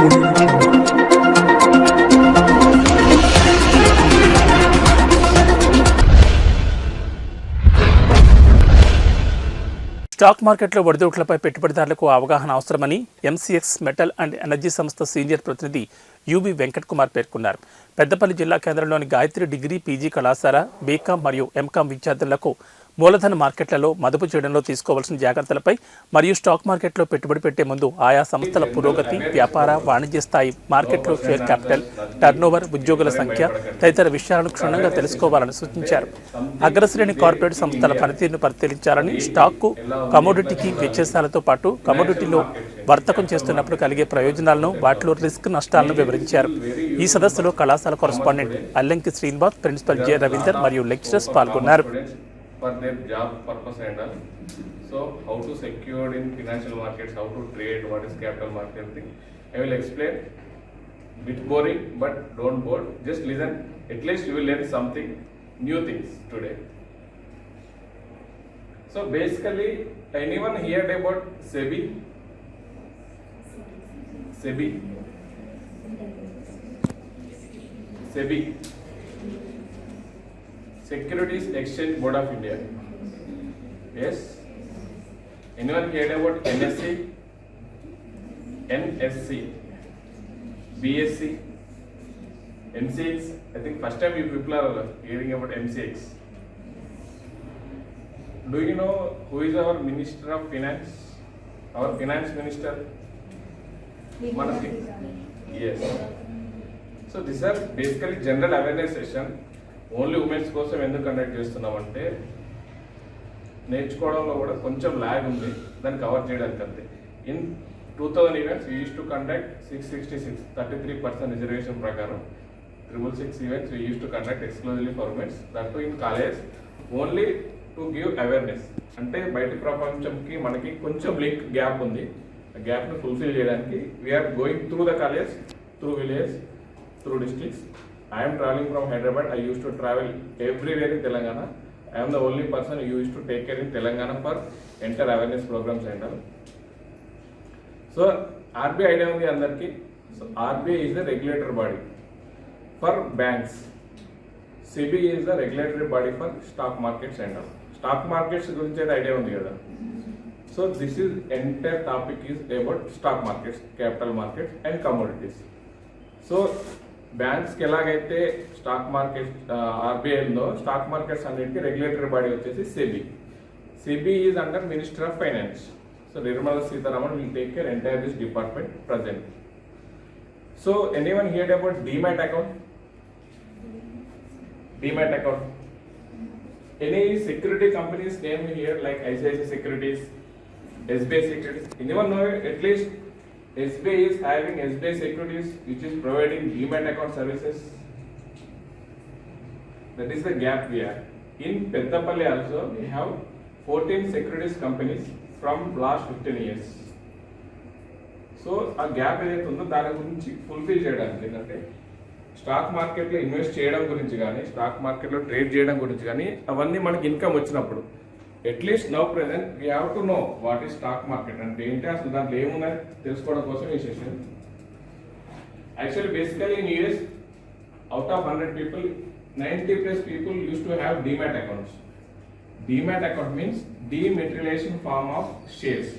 Stock మార్కెట్లో ఒడిదుడుకులపై పెట్టుబడిదారులకు అవగాహన అవసరమని ఎంసీఎక్స్ మెటల్ అండ్ ఎనర్జీ సంస్థ సీనియర్ ప్రతినిధి యువి వెంకట్ కుమార్ పేర్కొన్నారు. పెద్దపల్లి జిల్లా కేంద్రంలోని గాయత్రి డిగ్రీ పీజీ కళాశాల బీకాం మరియు ఎంకాం విద్యార్థులకు మూలధన మార్కెట్లలో మదుపు చేయడంలో తీసుకోవాల్సిన జాగ్రత్తలపై మరియు స్టాక్ మార్కెట్లో పెట్టుబడి పెట్టే ముందు ఆయా సంస్థల పురోగతి వ్యాపార వాణిజ్య స్థాయి మార్కెట్లో షేర్ క్యాపిటల్ టర్నోవర్ ఉద్యోగుల సంఖ్య తదితర విషయాలను క్షుణ్ణంగా తెలుసుకోవాలని సూచించారు. అగ్రశ్రేణి కార్పొరేట్ సంస్థల పనితీరును పరిశీలించాలని స్టాక్కు కమోడిటీకి వ్యత్యాసాలతో పాటు కమోడిటీలో వర్తకం చేస్తున్నప్పుడు కలిగే ప్రయోజనాలను వాటిలో రిస్క్ నష్టాలను వివరించారు. ఈ సదస్సులో కళాశాల correspondent Allanki Srinivas principal J Ravinder మరియు లెక్చరర్స్ పాల్గొన్నారు. For their job purpose and all. So how to secure in financial markets, how to trade, what is capital market thing. I will explain. Bit boring, but don't bore. Just listen. At least you will learn something, new things today. So basically, anyone heard about SEBI? SEBI. SEBI. Securities Exchange Board of India. Yes? Anyone heard about NSC? NSC? BSC? MCX? I think first time you people are hearing about MCX. Do you know who is our Minister of Finance? Our Finance Minister? One Yes. So these are basically general awareness session only womens కోసం ఎందుకు conduct చేస్తున్నామంటే నేర్చుకోవడంలో కూడా కొంచెం lag ఉంది దాన్ని cover చేయడానికి అంతే. In two thousand events used to conduct six sixty six thirty three percent reservation ప్రకారం triple six events used to conduct exclusively for womens that in college only to give awareness అంటే బయట ప్రపంచంకి మనకి కొంచెం link gap ఉంది. ఆ గ్యాప్ని fulfil చేయడానికి we're going through the college through village through districts I am travelling from Hyderabad I used to travel everywhere in Telangana I am the only person used to take care in Telangana for entire awareness programmes centre so RBI idea ఉంది అందరికీ. So RBI is the regulatory body for banks CBI is the regulatory body for stock market centre stock markets గురించి అయితే idea ఉంది కదా. So this is entire topic is about stock markets capital market and commodities so బ్యాంక్స్కి ఎలాగైతే stock market ఆర్బీఐలో stock markets అన్నింటికి regulatory body వచ్చేసి SEBI. SEBI is under minister of finance. So Nirmala Sitharaman will take care entire this department present. So anyone hear about demat account? Demat account. Any security companies name here like ICIC securities SBI securities anyone know at least SBI is having SBI Securities which is providing demat account services. That is the gap we have. In Pettapalli also, we have 14 securities companies from last 15 years. So ఆ gap ఏదైతే ఉందో దాని గురించి fulfil చేయడానికి ఏంటంటే stock మార్కెట్లో invest చేయడం గురించి కానీ స్టాక్ మార్కెట్లో ట్రేడ్ చేయడం గురించి కానీ అవన్నీ మనకి ఇన్కమ్ వచ్చినప్పుడు at least now present we have to know what is stock market అంటే ఏంటి అసలు దాంట్లో ఏమున్నాయి తెలుసుకోవడం కోసం ఈ session actually basically in US out of hundred people ninety plus people use to have demat accounts demat account means dematerialization form of shares